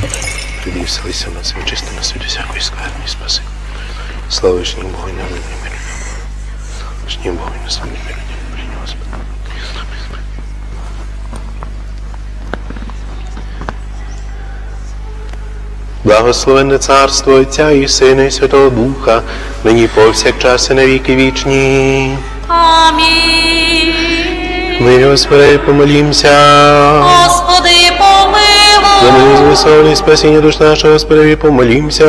Панівського. Прийди і вселися в нас, вичисти нас від усякої скверни, спаси. Слава вишнім Богу і народним миру. Вишнім Богу на самі. Прийняв Господи. Благословенне царство Отця і Сина і Святого Духа, нині повсякчас і на віки вічні. Амінь. Мирі Господи, помолімся. Господи, За милість спасіння душ нашого Господи, помолімся.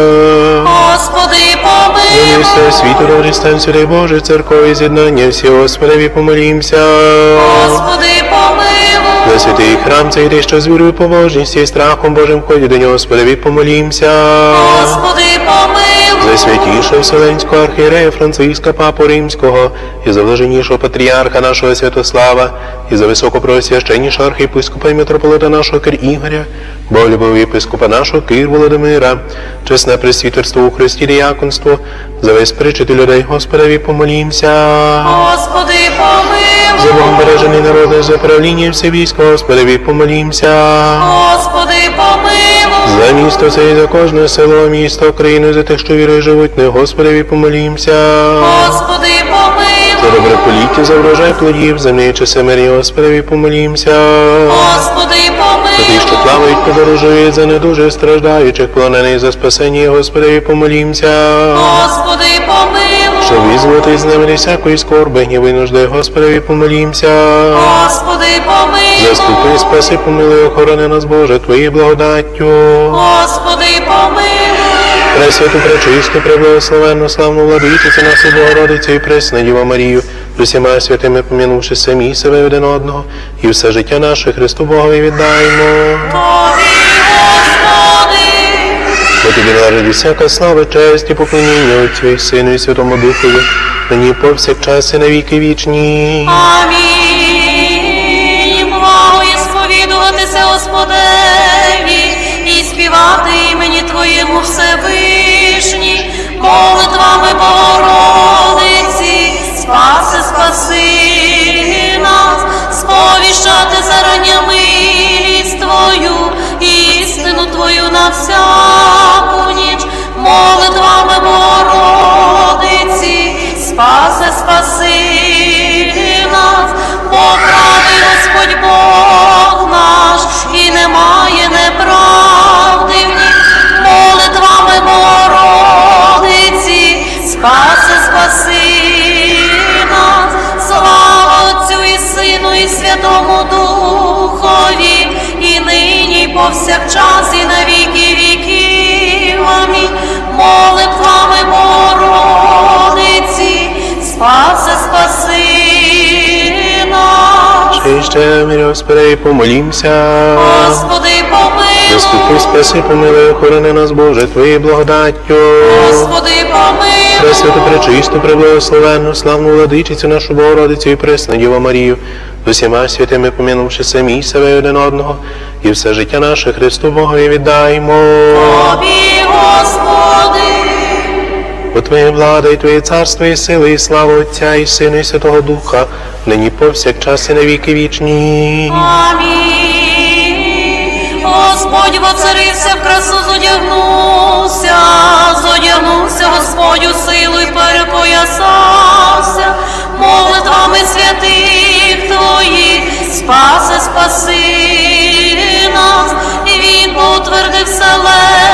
Господи, За милість помилуй. світу добрі святий Боже, церкові з'єднання всі Господи, помолімся. Господи, помилуй. За святий храм цей ти, що з вірою, побожністю і страхом Божим ході до нього, Господи, помолімся. Господи, помилуй. Святішого Вселенського архієрея Франциска Папу Римського, і за блаженнішого патріарха нашого Святослава, і за високопросвященнішого архієпископа і митрополита нашого Кир Ігоря, Боголюбового єпископа нашого Кир Володимира, чесне пресвітерство у Христі діяконство, за весь причити людей Господові помолімся. Господи, За помилуй. Богом бережений народи, за правління все військо, Господові помолімся. Господи, помилуй. За місто це і за кожне село, місто, України, за тих, що вірою живуть, не Господи, помолімся. Господи, За помилуй. добре поліття, за врожай плодів, землі часи мирі, Господи, помолімся. Господи, За ті, що помилуй. плавають, подорожують, за недуже страждаючих, полонених за спасення, Господи, помолімся. Господи, помилуй. Щоб визволити з землі всякої скорби, гніви і нужди, Господові помолімся. Господи, помилуй. Заступи, спаси, помилуй, охорони нас, Боже, Твоєю благодаттю. Господи, помилуй. Пресвяту, пречисту, преблагословенну, славну владичицю нашу Богородицю і пресну Діву Марію, з усіма святими помінувши самі себе один одного, і все життя наше Христу Богові віддаємо. Господи, Належить всяка слава, честь і поклоніння Отцю і Сину і Святому Духові, нині повсякчас і на віки вічні. Амінь. Благо і сповідуватися Господеві і співати імені Твоєму Всевишній, спаси, спаси нас, поправи Господь Бог І ще мирі Господи, помолімся. Господи, помилуй. спаси, помилуй, охорони нас, Боже, Твоєю благодаттю. Господи, помилуй. Пресвяту, пречисту, преблагословенну, славну владичицю нашу Богородицю і пресну Діву Марію, з усіма святими помінувши самі себе і один одного, і все життя наше Христу Богові віддаймо. Тобі, Господи. Бо Твоє влада і Твоє царство, і сили, і слава Отця, і Сина, і Святого Духа, нині повсякчас і на віки вічні. Амінь. Господь воцарився, в красу зодягнувся, зодягнувся, Господь у силу і перепоясався, молитвами святих Твоїх, спаси, спаси нас, і Він утвердив селе.